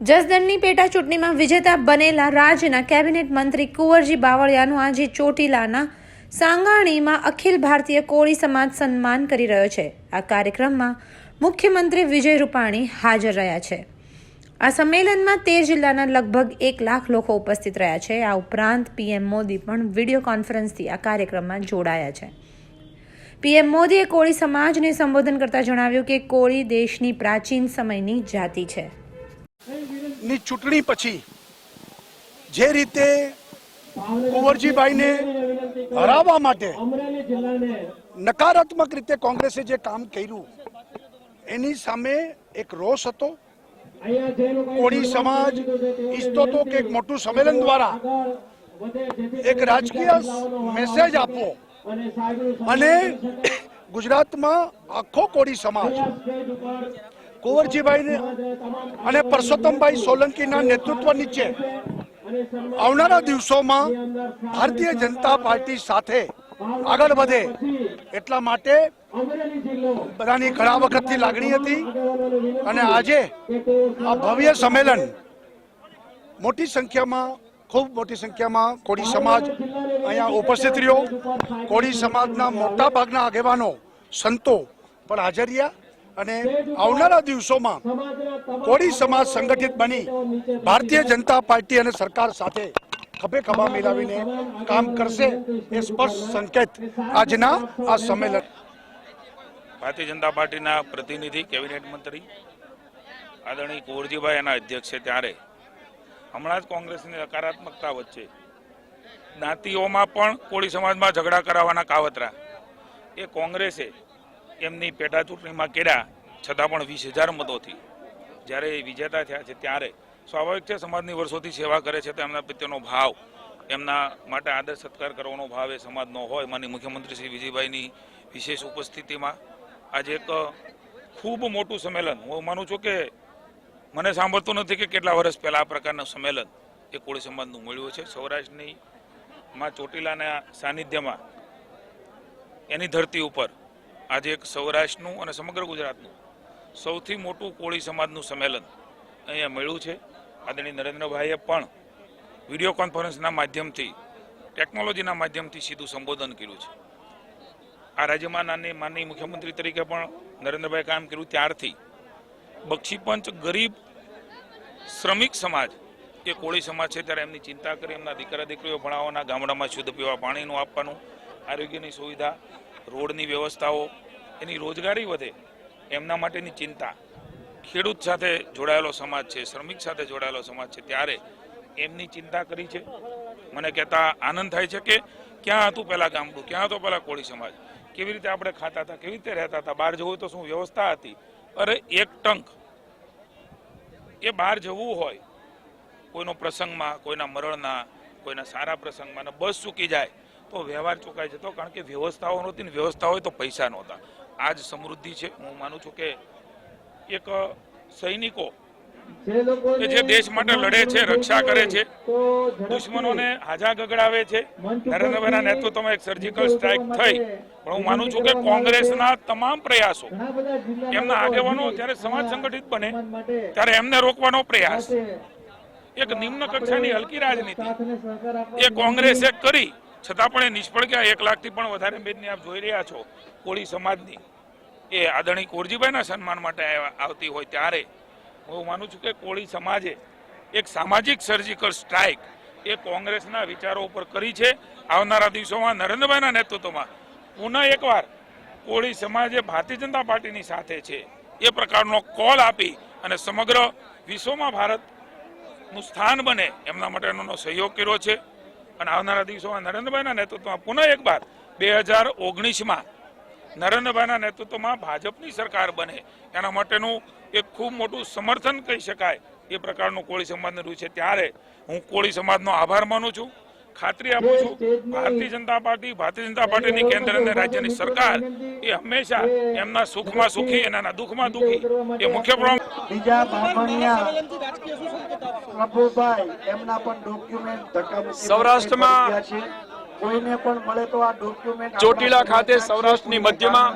જસદણની પેટા ચૂંટણીમાં વિજેતા બનેલા રાજ્યના કેબિનેટ મંત્રી કુંવરજી બાવળિયાનું આજે ચોટીલાના સાંગાણીમાં અખિલ ભારતીય કોળી સમાજ સન્માન કરી રહ્યો છે. આ કાર્યક્રમમાં મુખ્યમંત્રી વિજય રૂપાણી હાજર રહ્યા છે. આ સંમેલનમાં તેર જિલ્લાના લગભગ એક લાખ લોકો ઉપસ્થિત રહ્યા છે. આ ઉપરાંત પીએમ મોદી પણ વીડિયો કોન્ફરન્સથી આ કાર્યક્રમમાં જોડાયા છે. પીએમ મોદીએ કોળી સમાજને સંબોધન કરતા જણાવ્યું કે કોળી દેશની પ્રાચીન સમયની જાતિ છે. ની ચૂંટણી પછી જે રીતે કુંવરજીભાઈને હરાવવા માટે નકારાત્મક રીતે કોંગ્રેસે જે કામ કર્યું, એની સામે એક રોષ હતો. કોળી સમાજ ઈચ્છતો હતો કે એક મોટું સંમેલન દ્વારા એક રાજકીય મેસેજ આપવો અને ગુજરાતમાં આખો કોળી સમાજ કુંવરજીભાઈને અને પરસોત્તમભાઈ સોલંકીના નેતૃત્વ નીચે આવનારા દિવસોમાં ભારતીય જનતા પાર્ટી સાથે આગળ વધે એટલા માટે બધાની ઘણા વખતથી લાગણી હતી અને આજે આ ભવ્ય સંમેલન મોટી સંખ્યામાં, ખૂબ મોટી સંખ્યામાં કોળી સમાજ અહીંયા ઉપસ્થિત રહ્યો. કોળી સમાજના મોટા ભાગના આગેવાનો, સંતો પણ હાજર રહ્યા. અને આવનારા દિવસોમાં કોળી સમાજ સંગઠિત બની ભારતીય જનતા પાર્ટી અને સરકાર સાથે ખભે ખભા મિલાવીને કામ કરશે એ સ્પષ્ટ સંકેત આજના આ સંમેલન. ભારતીય જનતા પાર્ટીના પ્રતિનિધિ, કેબિનેટ મંત્રી, આદરણીય કુંવરજીભાઈ એના અધ્યક્ષ છે ત્યારે. હમણાં જ કોંગ્રેસની નકારાત્મકતા વચ્ચે જ્ઞાતિઓમાં પણ કોળી સમાજમાં ઝઘડા કરાવવાના કાવતરા. એ કોંગ્રેસે એમની પેટા ચૂંટણીમાં કર્યા છતાં પણ વીસ હજાર મતોથી. જ્યારે એ વિજેતા થયા છે ત્યારે. સ્વાભાવિક છે સમાજની વર્ષોથી સેવા કરે છે તો એમના પ્રત્યેનો ભાવ, એમના માટે આદર સત્કાર કરવાનો ભાવ એ સમાજનો હોય. માની મુખ્યમંત્રી શ્રી વિજયભાઈની વિશેષ ઉપસ્થિતિમાં આજે એક ખૂબ મોટું સંમેલન. હું માનું છું કે મને સાંભળતું નથી કે કેટલા વર્ષ પહેલા આ પ્રકારનું સંમેલન એ કોળી સમાજનું મળ્યું છે. સૌરાષ્ટ્રની માં ચોટીલાના સાનિધ્યમાં એની ધરતી ઉપર આજે એક સૌરાષ્ટ્રનું અને સમગ્ર ગુજરાતનું સૌથી મોટું કોળી સમાજનું સંમેલન અહીંયા મળ્યું છે. આદરણીય નરેન્દ્રભાઈએ પણ વીડિયો કોન્ફરન્સના માધ્યમથી, ટેકનોલોજીના માધ્યમથી સીધું સંબોધન કર્યું છે. આ રાજ્યમાં નાની, માનનીય મુખ્યમંત્રી તરીકે પણ નરેન્દ્રભાઈ કામ કર્યું. ત્યારથી બક્ષીપંચ ગરીબ શ્રમિક સમાજ, એ કોળી સમાજ છે, ત્યારે એમની ચિંતા કરી, એમના દીકરા દીકરીઓ ભણાવવાના ગામડામાં શુદ્ધ પીવા પાણીનું આપવાનું, આરોગ્યની સુવિધા રોડની વ્યવસ્થાઓ, એની રોજગારી વધે, એમના માટેની ચિંતા. ખેડૂત સાથે જોડાયેલો સમાજ છે, શ્રમિક સાથે જોડાયેલો સમાજ છે, ત્યારે એમની ચિંતા કરી છે. મને કહેતા આનંદ થાય છે કે ક્યાં હતું પહેલાં ગામડું, ક્યાં હતો પહેલાં કોળી સમાજ? કેવી રીતે આપણે ખાતા હતા, કેવી રીતે રહેતા હતા? બહાર જવું તો શું વ્યવસ્થા હતી? અરે એક ટંક. એ બહાર જવું હોય, કોઈનો પ્રસંગમાં, કોઈના મરણના, કોઈના સારા પ્રસંગમાં બસ ચૂકી જાય તો વ્યવહાર ચૂકાય છે. તો કારણ કે વ્યવસ્થાઓ નહોતી ને વ્યવસ્થા હોય તો પૈસા નહોતા. આ જ સમૃદ્ધિ છે. હું માનું છું કે એક સૈનિકો કે જે દેશ માટે લડે છે રક્ષા કરે છે દુશ્મનોને હાજા ગગડાવે છે. નરેન્દ્રભાઈના નેતૃત્વમાં એક સર્જિકલ સ્ટ્રાઇક થઈ. પણ હું માનું છું કે કોંગ્રેસના તમામ પ્રયાસો એમના આગેવાનો જ્યારે સમાજ સંગઠિત બને ત્યારે એમને રોકવાનો પ્રયાસ. એક નિમ્ન કક્ષાની હલકી રાજનીતિ. એ કોંગ્રેસે કરી. છતાં પણ એ નિષ્ફળ ગયા. એક લાખથી પણ વધારે મેદની આપ જોઈ રહ્યા છો. કોળી સમાજની. એ આદરણી કોરજીભાઈના સન્માન માટે આવ- આવતી હોય ત્યારે. હું માનું છું કે કોળી સમાજે એક સામાજિક સર્જિકલ સ્ટ્રાઇક એ કોંગ્રેસના વિચારો ઉપર કરી છે. આવનારા દિવસોમાં નરેન્દ્રભાઈના નેતૃત્વમાં પુનઃ એકવાર કોળી સમાજે ભારતીય જનતા પાર્ટીની સાથે છે. એ પ્રકારનો કોલ આપી અને સમગ્ર વિશ્વમાં ભારતનું સ્થાન બને એમના માટે એનો સહયોગ કર્યો છે. અને આવનારા દિવસોમાં નરેન્દ્રભાઈના નેતૃત્વમાં પુનઃ એકવાર બે હજાર ઓગણીસમાં નરેન્દ્રભાઈના નેતૃત્વમાં ભાજપની સરકાર બને. એના માટેનું એક ખૂબ મોટું સમર્થન કહી શકાય. એ પ્રકારનું કોળી સમાજને રહ્યું છે. ત્યારે હું કોળી સમાજનો આભાર માનું છું. ખાતરી આપું છું ભારતીય જનતા પાર્ટી ભારતીય જનતા પાર્ટીની કેન્દ્ર અને રાજ્યની સરકાર એ હંમેશા એમના સુખમાં સુખી એના દુઃખમાં દુઃખી. એ મુખ્ય બીજા પ્રભુભાઈ એમના પણ ડોક્યુમેન્ટ સૌરાષ્ટ્રમાં કોઈને પણ મળે તો આ ડોક્યુમેન્ટ ચોટીલા ખાતે સૌરાષ્ટ્રની મધ્યમાં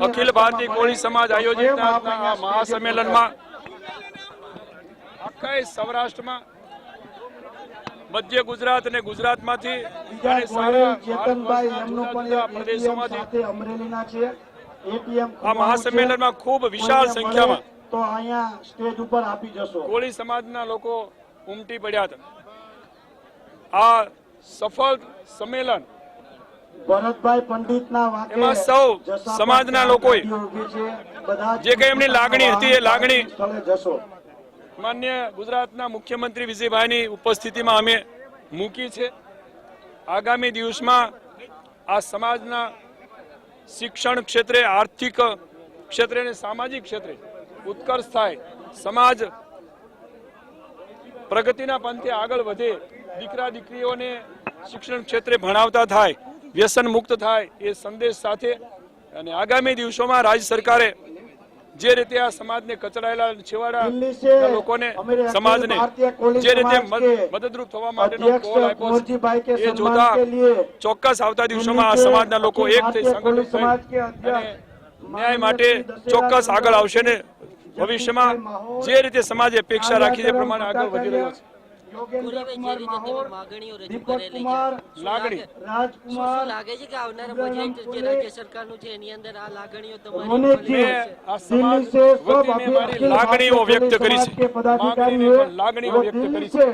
અખિલ ભારતીય કોળી સમાજ આયોજિત આ મહાસંમેલનમાં આખા સૌરાષ્ટ્રમાં મધ્ય ગુજરાત અને ગુજરાતમાંથી અને સારા પ્રદેશોમાંથી અમરેલીના છે. આ મહાસંમેલનમાં ખૂબ વિશાળ સંખ્યામાં તો અહીંયા સ્ટેજ ઉપર આપી જશો. કોળી સમાજના લોકો ઉમટી પડ્યા હતા. આ સફળ સંમેલન ભરતભાઈ પંડિતના વાંકે એમાં સૌ સમાજના લોકોએ જ જે કઈ એમની લાગણી હતી એ લાગણી જશો. માન્ય ગુજરાતના મુખ્યમંત્રી વિજયભાઈની ઉપસ્થિતિમાં અમે મૂકી છે. આગામી દિવસમાં આ સમાજના શિક્ષણ ક્ષેત્રે, આર્થિક ક્ષેત્રે અને સામાજિક ક્ષેત્રે ઉત્કર્ષ થાય, સમાજ પ્રગતિના પંથે આગળ વધે, દીકરા દીકરીઓને શિક્ષણ ક્ષેત્રે ભણાવતા થાય, વ્યસન મુક્ત થાય એ સંદેશ સાથે અને આગામી દિવસોમાં રાજ્ય સરકારે જે રીતે આ સમાજને કચડાયેલા છેવાડા લોકોને સમાજને જે રીતે મદદરૂપ થવા માટેનો કોલ આપ્યો છે એ જોતા ચોક્કસ આવતા દિવસોમાં આ સમાજના લોકો એક થઈ સંગઠિત થઈ ન્યાય માટે ચોક્કસ આગળ આવશે ને ભવિષ્યમાં જે રીતે સમાજ અપેક્ષા રાખી છે પ્રમાણે આગળ વધી રહ્યો છે. કે આવનારા બજેટ સરકારનું છે એની અંદર આ લાગણીઓ તમારી લાગણીઓ વ્યક્ત કરી છે. પદાધિકારીઓ લાગણીઓ વ્યક્ત કરી છે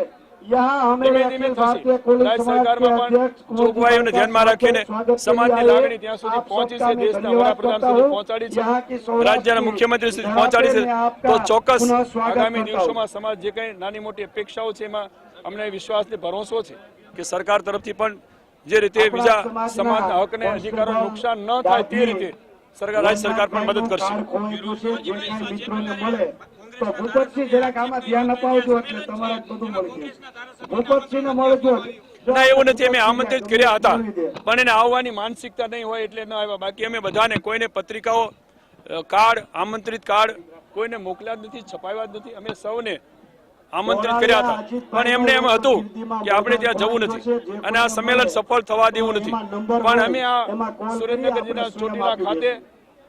રાજ્યના મુખ્યમંત્રી સુધી પહોંચાડી છે. તો ચોક્કસ આગામી દિવસોમાં સમાજ જે કંઈ નાની મોટી અપેક્ષાઓ છે એમાં અમને વિશ્વાસ વિશ્વાસને ભરોસો છે કે સરકાર તરફથી પણ જે રીતે બીજા સમાજના હકને અધિકારો નુકસાન ન થાય તે રીતે સરકાર રાજ્ય સરકાર પણ મદદ કરશે. તો ભૂપતસિંહ જરાક આમાં ધ્યાન અપાવજો એટલે તમારે બધું મળી જશે. ભૂપતસિંહને મળજો ના એવું નથી અમે આમંત્રિત કર્યા હતા. પણ એને આવવાની માનસિકતા નહીં હોય એટલે ન આવ્યા. બાકી અમે બધાને કોઈને પત્રિકાઓ કાર્ડ આમંત્રિત કાર્ડ કોઈને મોકલ્યા જ નથી છપાવ્યા જ નથી. અમે સૌને આમંત્રિત કર્યા હતા. પણ એમને એમ હતું કે આપણે ત્યાં જવું નથી. અને આ સંમેલન સફળ થવા દેવું નથી. પણ અમે આ સુરેન્દ્રનગર જિલ્લા ચોટીલા ખાતે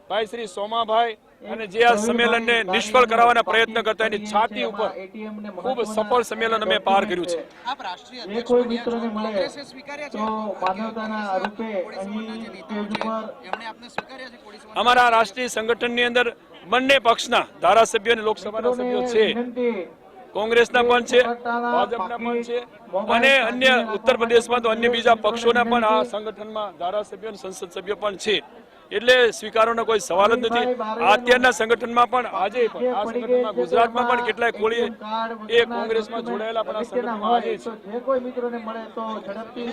ભાઈ શ્રી સોમાભાઈ અને જે આ સંમેલનને નિષ્ફળ કરાવવાના પ્રયત્ન કરતા એની છાતી ઉપર ખૂબ સફળ સંમેલન અમે પાર કર્યું છે. જે કોઈ મિત્રોને મળે તો માનવતાના રૂપે અહીં સ્ટેજ ઉપર અમારા રાષ્ટ્રીય સંગઠનની અંદર બંને પક્ષના ધારાસભ્યો અને લોકસભાના સભ્યો છે. કોંગ્રેસના પણ છે ભાજપના પણ છે અને અન્ય ઉત્તર પ્રદેશમાં તો અન્ય બીજા પક્ષોના પણ આ સંગઠનમાં ધારાસભ્યો અને સંસદ સભ્યો પણ છે. એટલે સ્વીકારવાનો કોઈ સવાલ જ નથી. આ અત્યારના સંગઠનમાં પણ આજે પણ આ સંગઠનમાં ગુજરાતમાં પણ કેટલાય કોળી એ કોંગ્રેસમાં જોડાયેલા પણ આ સંગઠનમાં આજે છે. કોઈ મિત્રોને મળે તો ઝડપથી